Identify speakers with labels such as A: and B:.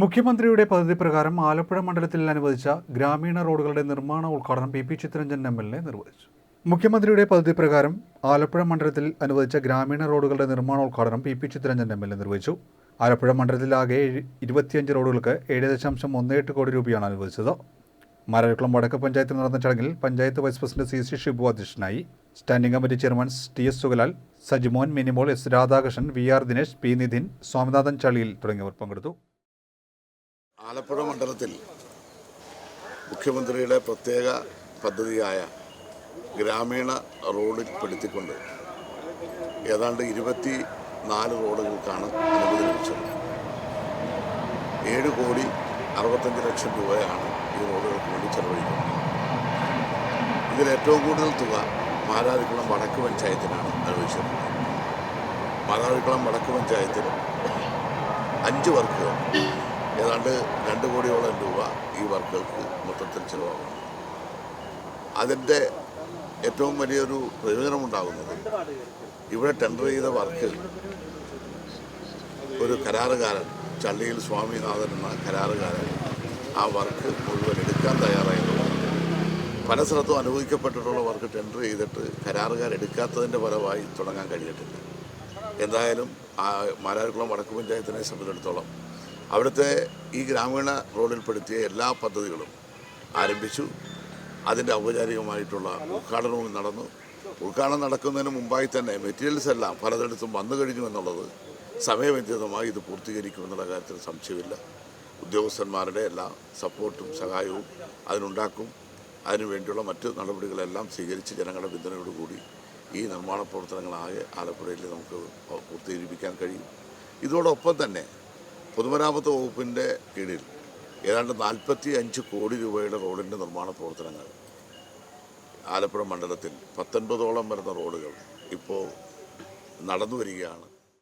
A: മുഖ്യമന്ത്രിയുടെ പദ്ധതി പ്രകാരം ആലപ്പുഴ മണ്ഡലത്തിൽ അനുവദിച്ച ഗ്രാമീണ റോഡുകളുടെ നിർമ്മാണ ഉദ്ഘാടനം P P Chitharanjan M L A നിർവഹിച്ചു. മുഖ്യമന്ത്രിയുടെ പദ്ധതി പ്രകാരം ആലപ്പുഴ മണ്ഡലത്തിൽ അനുവദിച്ച ഗ്രാമീണ റോഡുകളുടെ നിർമ്മാണ ഉദ്ഘാടനം P P Chitharanjan M L A നിർവഹിച്ചു. ആലപ്പുഴ മണ്ഡലത്തിലാകെ ഇരുപത്തിയഞ്ച് റോഡുകൾക്ക് ഏഴ് ദശാംശം ഒന്ന് എട്ട് കോടി രൂപയാണ് അനുവദിച്ചത്. മരക്കുളം വടക്ക് പഞ്ചായത്തിൽ നടന്ന ചടങ്ങിൽ panchayat vice president C C Shibu അധ്യക്ഷനായി. Standing committee chairman T S Sugalal Sajimon Minimol S Radhakrishnan V R Dinesh P Nidhin Swaminathan Chaliyil തുടങ്ങിയവർ പങ്കെടുത്തു.
B: ആലപ്പുഴ മണ്ഡലത്തിൽ മുഖ്യമന്ത്രിയുടെ പ്രത്യേക പദ്ധതിയായ ഗ്രാമീണ റോഡിൽ പെടുത്തിക്കൊണ്ട് ഏതാണ്ട് ഇരുപത്തി നാല് റോഡുകൾക്കാണ് അനുമതി ലഭിച്ചത്. ഏഴ് കോടി അറുപത്തഞ്ച് ലക്ഷം രൂപയാണ് ഈ റോഡുകൾക്ക് വേണ്ടി ചെലവഴിക്കുന്നത്. ഇതിൽ ഏറ്റവും കൂടുതൽ തുക മാരാരിക്കുളം വടക്ക് പഞ്ചായത്തിനാണ് അനുവദിച്ചിട്ടുള്ളത് മാരാരിക്കുളം വടക്ക് പഞ്ചായത്തിൽ അഞ്ച് വർക്കുകൾ ഏതാണ്ട് രണ്ട് കോടിയോളം രൂപ ഈ വർക്കുകൾക്ക് മൊത്തത്തിൽ ചിലവാകുന്നു. അതിന്റെ ഏറ്റവും വലിയൊരു പ്രയോജനമുണ്ടാകുന്നത് ഇവിടെ ടെൻഡർ ചെയ്ത വർക്ക് ഒരു കരാറുകാരൻ ചള്ളിയിൽ സ്വാമിനാഥൻ എന്ന കരാറുകാരൻ ആ വർക്ക് മുഴുവൻ എടുക്കാൻ തയ്യാറായിട്ടുള്ളത് പല സ്ഥലത്തും അനുവദിക്കപ്പെട്ടിട്ടുള്ള വർക്ക് ടെൻഡർ ചെയ്തിട്ട് കരാറുകാർ എടുക്കാത്തതിന്റെ ഫലമായി തുടങ്ങാൻ കഴിഞ്ഞിട്ടില്ല എന്തായാലും ആ മാരാരിക്കുളം വടക്ക് പഞ്ചായത്തിനെ സംബന്ധിച്ചിടത്തോളം അവിടുത്തെ ഈ ഗ്രാമീണ റോഡിൽപ്പെടുത്തിയ എല്ലാ പദ്ധതികളും ആരംഭിച്ചു. അതിന്റെ ഔപചാരികമായിട്ടുള്ള ഉദ്ഘാടനവും നടന്നു. ഉദ്ഘാടനം നടക്കുന്നതിന് മുമ്പായി തന്നെ മെറ്റീരിയൽസ് എല്ലാം പലതിടത്തും വന്നു കഴിഞ്ഞു എന്നുള്ളത് സമയബന്ധിതമായി ഇത് പൂർത്തീകരിക്കുമെന്നുള്ള കാര്യത്തിൽ സംശയമില്ല. ഉദ്യോഗസ്ഥന്മാരുടെ എല്ലാ സപ്പോർട്ടും സഹായവും അതിനുണ്ടാക്കും. അതിനുവേണ്ടിയുള്ള മറ്റ് നടപടികളെല്ലാം സ്വീകരിച്ച് ജനങ്ങളുടെ പിന്തുണയോടുകൂടി ഈ നിർമ്മാണ പ്രവർത്തനങ്ങളാകെ ആലപ്പുഴയിൽ നമുക്ക് പൂർത്തീകരിപ്പിക്കാൻ കഴിയും. ഇതോടൊപ്പം തന്നെ പൊതുമരാമത്ത് വകുപ്പിന്റെ കീഴിൽ ഏതാണ്ട് നാൽപ്പത്തി അഞ്ച് കോടി രൂപയുടെ റോഡിന്റെ നിർമ്മാണ പ്രവർത്തനങ്ങൾ ആലപ്പുഴ മണ്ഡലത്തിൽ പത്തൊൻപതോളം വരുന്ന റോഡുകൾ ഇപ്പോൾ നടന്നു വരികയാണ്